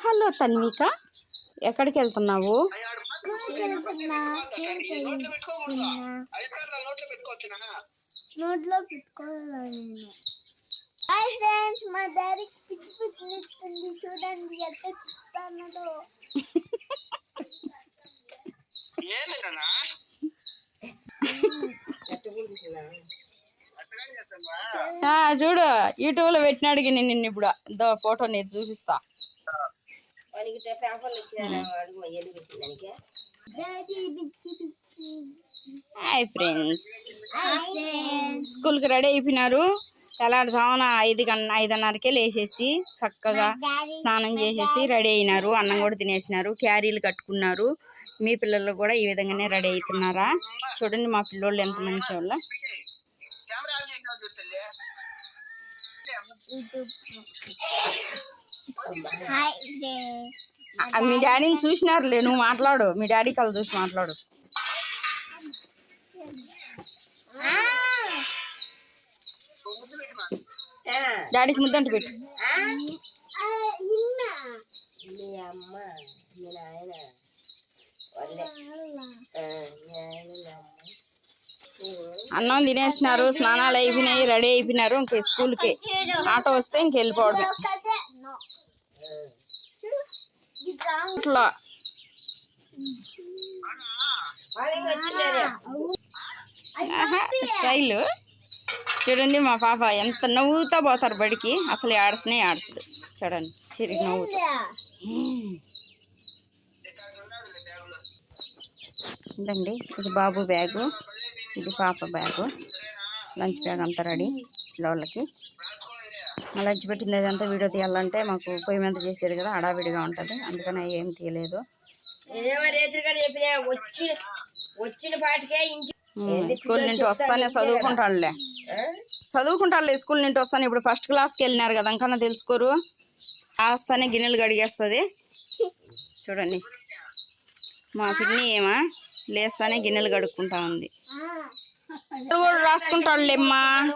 Hello Tanvika ఎక్కడికి వెళ్తున్నావు? నోట్లో పెట్టుకోవాలి హాయ్ ఫ్రెండ్స్ మా డాడీ పిచ్చి పిచ్చి నిస్తుంది చూడండి ఎంత తిప్పుతానో ఆ, చూడు యూట్యూబ్లో పెట్టినాడు నేను నిన్ను ఇప్పుడు. దో ఫోటో నేను చూపిస్తా. పిచ్చి పిచ్చి హాయ్ ఫ్రెండ్స్. Hi friends. స్కూల్కి రెడీ అయిపోయినారు. తెల్లారుజామున ఐదు గంట ఐదున్నరకే లేచేసి చక్కగా స్నానం చేసేసి రెడీ అయినారు. అన్నం కూడా తినేసినారు. క్యారీలు కట్టుకున్నారు. మీ పిల్లలు కూడా ఈ విధంగానే రెడీ అవుతున్నారా? చూడండి మా పిల్లోళ్ళు ఎంత మంచి వాళ్ళ. మీ డాడీని చూసినారులే నువ్వు మాట్లాడు. మీ డాడీ కళ్ళు చూసి మాట్లాడు. డాడీకి ముద్దంట పెట్టు. అన్నం తినేసినారు స్నానాలు అయిపోయినాయి రెడీ అయిపోయినారు ఇంక స్కూల్కి. ఆటో వస్తే ఇంక వెళ్ళిపోవడమే. అసలు స్టైల్. చూడండి మా పాప ఎంత నవ్వుతా పోతారు బడికి. అసలు ఆడసనే ఆడసదు చూడండి చిరి నవ్వుతా. ఇదండి ఇది బాబు బ్యాగు. ఇది పాప బ్యాగు. లంచ్ బ్యాగ్ అంతా రెడీ పిల్లలకి మా లంచ్ పెట్టింది అదంతా వీడియో తీయాలంటే మాకు పొయ్యి మీద చేసేది కదా హడావిడిగా ఉంటుంది. అందుకని ఏం తీయలేదు. స్కూల్ నుండి వస్తానే చదువుకుంటాడులే. ఆ? చదువుకుంటారులే స్కూల్ నుండి వస్తాను. ఇప్పుడు ఫస్ట్ క్లాస్కి వెళ్ళినారు కదా ఇంకా తెలుసుకోరు. వస్తానే గిన్నెలు గడిగేస్తుంది చూడండి. మా పిన్ని ఏమా లేస్తానే గిన్నెలు గడుక్కుంటా ఉంది. రాసుకుంటాడులేమ్మా.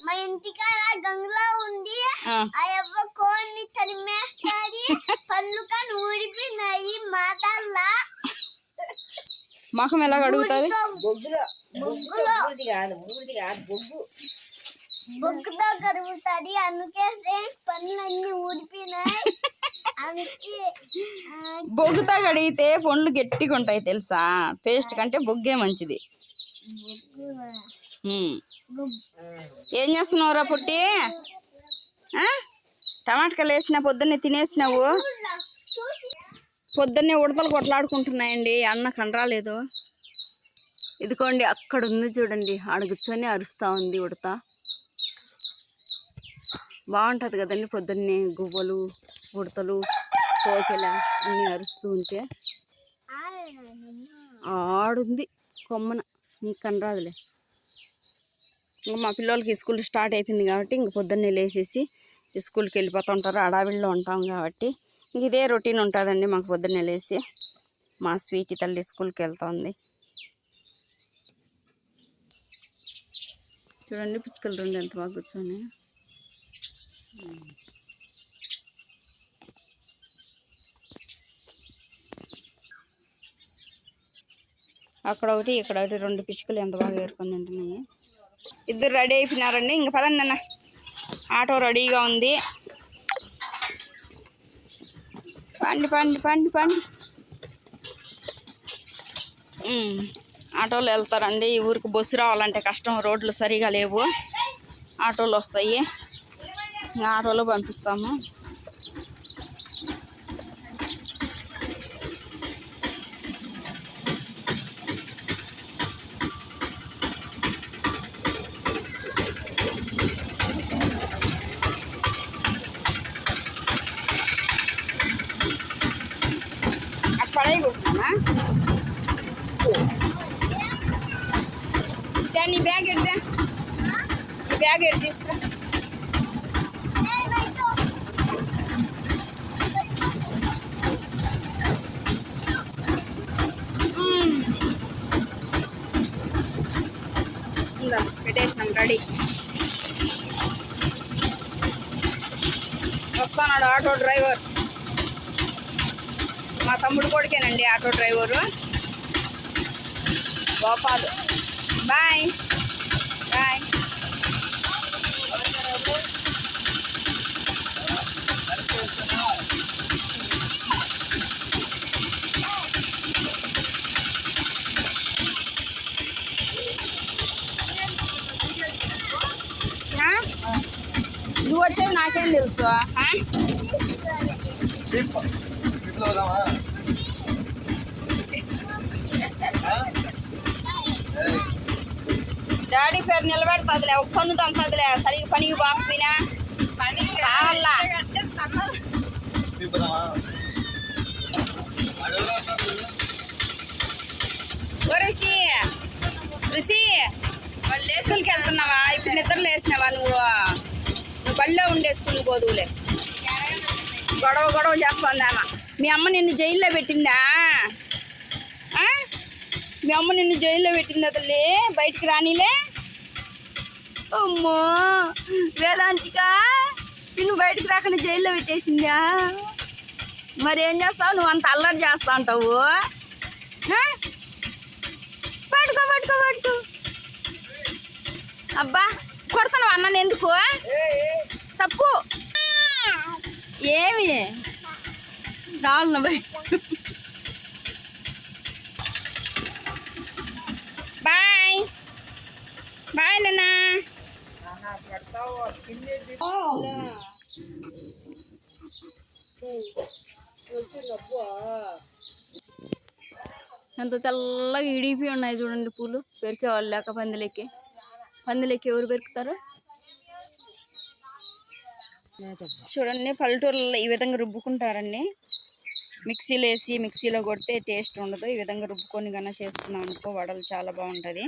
మా ఇంటికాడ గంగలో ఉంది ఆ, యవ్వ కోడిని తరిమేస్తాది. పళ్ళు కానీ ఊడిపోయినాయి మాటల్లా మొఖం ఎలా గడుగుతుంది బొగ్గులో బొగ్గులో. బొగ్గుది కాదు బొగ్గుది కాదు బొగ్గు. బొగ్గుతో కరుగుతుంది. అందుకే ఫ్రెండ్స్ పనులన్నీ ఊడిపోయినాయి. బొగ్గుతా గడిగితే పండ్లు గట్టిగా ఉంటాయి తెలుసా? పేస్ట్ కంటే బొగ్గే మంచిది. ఏం చేస్తున్నావురా పుట్టి? టమాటకాయలు వేసిన పొద్దున్నే తినేసినావు? పొద్దున్నే ఉడతలు కొట్లాడుకుంటున్నాయండి అన్న కనరాలేదు. ఇదిగోండి అక్కడ ఉంది చూడండి ఆడ కూర్చొని అరుస్తూ ఉంది ఉడత. బాగుంటుంది కదండి పొద్దున్నే గువ్వలు ఉడతలు కోకిల అన్నీ అరుస్తూ ఉంటే. ఆడుంది కొమ్మన నీకు కనరాదులే. మా పిల్లలకి స్కూల్ స్టార్ట్ అయిపోయింది కాబట్టి ఇంక పొద్దున్నే లేచేసి స్కూల్కి వెళ్ళిపోతుంటారు అడావిడిలో ఉంటాం కాబట్టి ఇంక ఇదే రొటీన్ ఉంటుందండి మాకు పొద్దున్నే లేచి మా స్వీట్ తల్లి స్కూల్కి వెళ్తుంది. చూడండి పిచ్చుకలు రెండు ఎంత బాగా కూర్చొని అక్కడ ఒకటి ఇక్కడ ఒకటి రెండు పిచ్చుకలు ఎంత బాగా ఏరుకొని తింటున్నాయి. ఇద్దరు రెడీ అయిపోయినారండి. ఇంక పదండి అన్న ఆటో రెడీగా ఉంది. పండి పండి పండి పండి. ఆటోలు ఆటోలో వెళ్తారండి. ఈ ఊరికి బస్సు రావాలంటే కష్టం. రోడ్లు సరిగా లేవు. ఆటోలు వస్తాయి. ఇంకా ఆటోలో పంపిస్తాము అక్కడ పడేయకుంటున్నామా ఈ బ్యాగ్ ఎడ్దా ఈ బ్యాగ్ ఎడ్ తీసుకురా పెట్టేసినాం రెడీ. వస్తున్నాడు ఆటో డ్రైవర్. మా తమ్ముడు కొడుకేనండి auto driver. Gopalu. Bye bye ఆ? నువ్వు వచ్చేది నాకేం తెలుసు పేరు నిలబెడతాదిలే ఒక పన్ను తంతదిలే సరిగ్గా పనికి పంపినా. కావాలా ఓ రుచి రుచి వాళ్ళు స్కూల్కి వెళ్తున్నావా? ఇప్పుడు నిద్ర లేచినావా నువ్వు? నువ్వు బళ్ళో ఉండే స్కూల్ గోధువులే గొడవ గొడవ చేస్తుంది ఆమె. మీ అమ్మ నిన్ను జైల్లో పెట్టిందా? ఆ? మీ అమ్మ నిన్ను జైల్లో పెట్టిందా తల్లి బయటికి రానిలే. అమ్మో వేదాంచిక నిన్ను బయటకు రాకుండా జైల్లో పెట్టేసిందా? మరి ఏం చేస్తావు? నువ్వు అంత అల్లరి చేస్తా ఉంటావు పట్టుకో పట్టుకో పట్టుకో. అబ్బా కొడతాను అన్నాను ఎందుకు? తప్పు. ఏమి? రాళ్ళు బాయ్. బాయ్ నాన్న. ఎంత తెల్లగా ఇడిపి ఉన్నాయి చూడండి పూలు. పెరికే వాళ్ళు లేక పందిలెక్కి పందిలెక్కి ఎవరు పెరుకుతారు? చూడండి పల్లెటూరులో ఈ విధంగా రుబ్బుకుంటారండి. మిక్సీలో వేసి మిక్సీలో కొడితే టేస్ట్ ఉండదు. ఈ విధంగా రుబ్బుకొని కన్నా చేసుకున్నాం అనుకో వడలు చాలా బాగుంటుంది.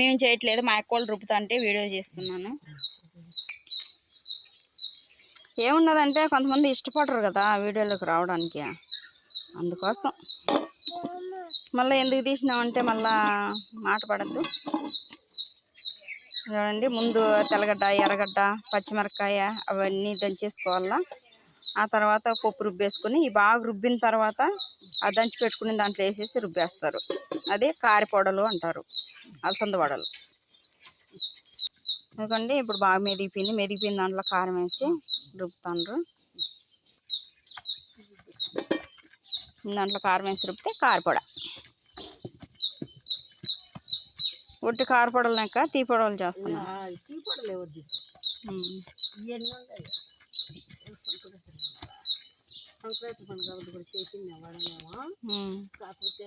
మేము చేయట్లేదు. మా అక్క వాళ్ళు రుబ్బుతా అంటే వీడియో చేస్తున్నాను. ఏమున్నదంటే కొంతమంది ఇష్టపడరు కదా వీడియోలోకి రావడానికి. అందుకోసం. మళ్ళీ ఎందుకు తీసినామంటే మళ్ళా మాట పడద్దు. చూడండి ముందు తెల్లగడ్డ ఎర్రగడ్డ పచ్చిమిరపకాయ అవన్నీ దంచేసుకోవాలా. ఆ తర్వాత పప్పు రుబ్బేసుకుని ఈ బాగా రుబ్బిన తర్వాత ఆ దంచి పెట్టుకుని దాంట్లో వేసేసి రుబ్బేస్తారు. అదే కారిపొడలు అంటారు అలసంద వడలు. ఎందుకంటే ఇప్పుడు బాగా మెదిగిపోయింది. మెదిగిపోయిన దాంట్లో కారం వేసి రుబ్బుతాండ్రు. దాంట్లో కారం వేసి రుబ్బితే కారపొడ. ఒట్టి కారపొడలు లెక్క టీ పొడవలు చేస్తున్నాం సంక్రాంతి పండుగ కూడా చేసింది వాడలేమో. కాకపోతే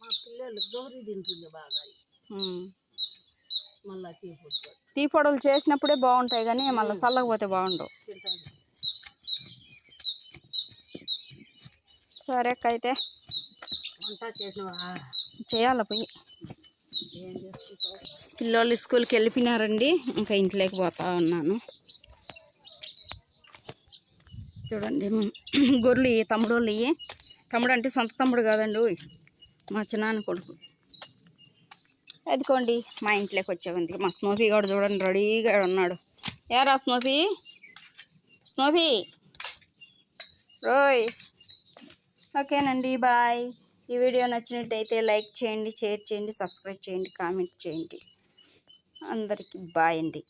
మా పిల్లలు గౌరీ తింటుంది బాగా. మళ్ళా టీ పొడవలు చేసినప్పుడే బాగుంటాయి కానీ మళ్ళీ చల్లకపోతే బాగుండవు. సరే అయితే. చేయాలి పోయి? పిల్లోళ్ళు స్కూల్కి వెళ్ళిపోయినారండి ఇంకా ఇంట్లోకి పోతా ఉన్నాను. చూడండి గొర్రెలు ఇవి తమ్ముడు వాళ్ళు ఇవి తమ్ముడు అంటే సొంత తమ్ముడు కాదండి. మా చిన్నాన్న కొడుకు. అదికోండి మా ఇంట్లోకి వచ్చేవంది. మా స్నోఫీ కూడా చూడండి రెడీగా ఉన్నాడు. ఏరా స్నోఫీ? స్నోఫీ? రోయ్. ఓకేనండి బాయ్. ఈ వీడియో నచ్చినట్టయితే లైక్ చేయండి షేర్ చేయండి సబ్స్క్రైబ్ చేయండి కామెంట్ చేయండి. అందరికీ బాయ్ అండి.